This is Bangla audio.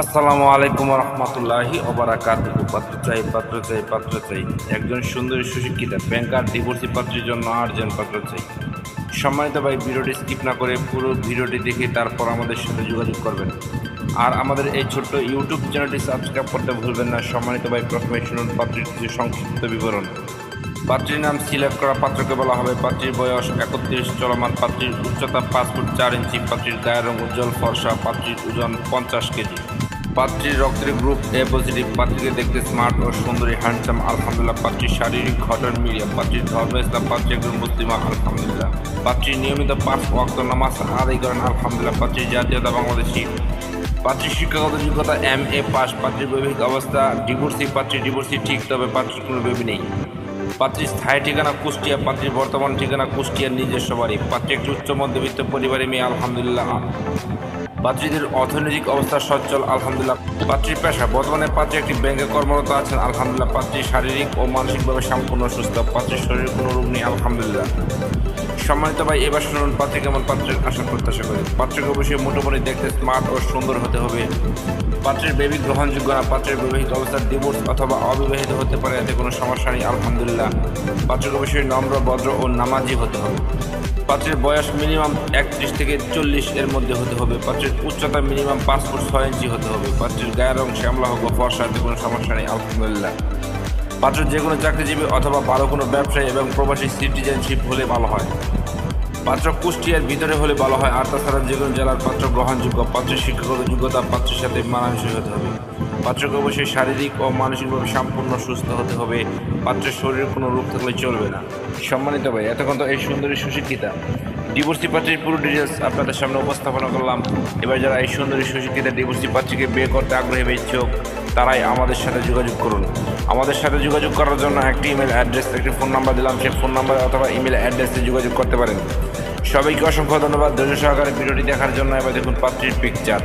আসসালামু আলাইকুম রহমতুল্লাহি ওবারাকাত পাত্র চাই পাত্র চাই পাত্র চাই। একজন সুন্দরী সুশিক্ষিতা ব্যাংকার ডিভোর্সি পাত্রের জন্য আর্জেন্ট পাত্র চাই। সম্মানিত ভাই, ভিডিওটি স্কিপ না করে পুরো ভিডিওটি দেখে তারপর আমাদের সাথে যোগাযোগ করবেন। আর আমাদের এই ছোট্ট ইউটিউব চ্যানেলটি সাবস্ক্রাইব করতে ভুলবেন না। সম্মানিত ভাই, প্রথমে পাত্রীর কিছু সংক্ষিপ্ত বিবরণ। পাত্রীর নাম সিলেক্ট করা পাত্রকে বলা হবে। পাত্রীর বয়স একত্রিশ, চলমান পাত্রীর উচ্চতা পাঁচ ফুট চার ইঞ্চি, পাত্রীর গায়ের রং উজ্জ্বল, ফর্সা, পাত্রীর ওজন পঞ্চাশ কেজি। পাত্রীর রক্তের গ্রুপ এ পজিটিভ, পাত্রীকে দেখতে স্মার্ট ও সুন্দরী, হ্যান্ডসাম, আলহামদুলিল্লাহ। পাত্রীর শারীরিক ঘটন মিডিয়াম, পাত্রীর ধর্ম ইসলাম পাত্রী একজন মুসলিমা, আলহামদুলিল্লাহ। পাত্রীর নিয়মিত পাঁচ ওয়াক্ত নামাজ আদায় করেন, আলহামদুলিল্লাহ। পাত্রীর জাতীয়তা বাংলাদেশি। পাত্রীর শিক্ষাগত যোগ্যতা এম এ পাস, পাত্রীর বৈবাহিক অবস্থা, ডিভোর্সি, পাত্রীর ডিভোর্সি ঠিক, তবে পাত্রীর কোনো বেবি নেই। পাত্রীর স্থায়ী ঠিকানা কুষ্টিয়া পাত্রীর বর্তমান ঠিকানা কুষ্টিয়ার নিজস্ব বাড়ি। পাত্রী একটি উচ্চ মধ্যবিত্ত পরিবারে মেয়ে, আলহামদুলিল্লাহ। পাত্রীদের অর্থনৈতিক অবস্থা সচ্ছল, আলহামদুলিল্লাহ। পাত্রীর পেশা, বর্তমানে পাত্রী একটি ব্যাংকে কর্মরত আছেন, আলহামদুলিল্লাহ। পাত্রী শারীরিক ও মানসিকভাবে সম্পূর্ণ সুস্থ, পাত্রীর শরীরে কোনো রোগ নেই, আলহামদুলিল্লাহ। সম্মানিত ভাই, এবার শুনুন পাত্রী কেমন পাত্রের আশা প্রত্যাশা করি। পাত্রকে অবশ্যই মোটামুটি দেখতে স্মার্ট ও সুন্দর হতে হবে। পাত্রের বেবি গ্রহণযোগ্য না পাত্রের বৈবাহিক অবস্থার ডিভোর্স অথবা অবিবাহিত হতে পারে, এতে কোনো সমস্যা নেই, আলহামদুলিল্লাহ। পাত্রকে অবশ্যই নম্র, ভদ্র ও নামাজি হতে হবে। পাত্রের বয়স মিনিমাম একত্রিশ থেকে চল্লিশ এর মধ্যে হতে হবে। পাত্রের উচ্চতা মিনিমাম পাঁচ ফুট ছয় ইঞ্চি হতে হবে। পাত্রের গায়ের রং শ্যামলা হোক বা ফর্সা, এতে কোনো সমস্যা নেই, আলহামদুলিল্লাহ। পাত্র যে কোনো চাকরিজীবী অথবা ভালো কোনো ব্যবসায়ী এবং প্রবাসী সিটিজেনশিপ হলে ভালো হয়। পাত্র কুষ্টিয়ার ভিতরে হলে ভালো হয় আর তাছাড়া যে কোনো জেলার পাত্র গ্রহণযোগ্য পাত্রের শিক্ষাগত যোগ্যতা পাত্রের সাথে মানানসই হতে হবে। পাত্রকে অবশ্যই শারীরিক ও মানসিকভাবে সম্পূর্ণ সুস্থ হতে হবে পাত্রের শরীরে কোনো রোগ থাকলে চলবে না। সম্মানিত ভাই, এতক্ষণ তো এই সুন্দরী সুশিক্ষিতা ডিভোর্সি পাত্রীর পুরো ডিটেলস আপনাদের সামনে উপস্থাপনা করলাম। এবার যারা এই সুন্দরী সুশিক্ষিতা ডিভোর্সি পাত্রীকে বিয়ে করতে আগ্রহী ইচ্ছুক তারাই আমাদের সাথে যোগাযোগ করুন। আমাদের সাথে যোগাযোগ করার জন্য একটি ইমেল অ্যাড্রেস একটি ফোন নাম্বার দিলাম। সেই ফোন নাম্বার অথবা ইমেল অ্যাড্রেসে যোগাযোগ করতে পারেন। সবাইকে অসংখ্য ধন্যবাদ। ধৈর্য সহকারে ভিডিওটি দেখার জন্য এবার দেখুন পাত্রীর পিকচার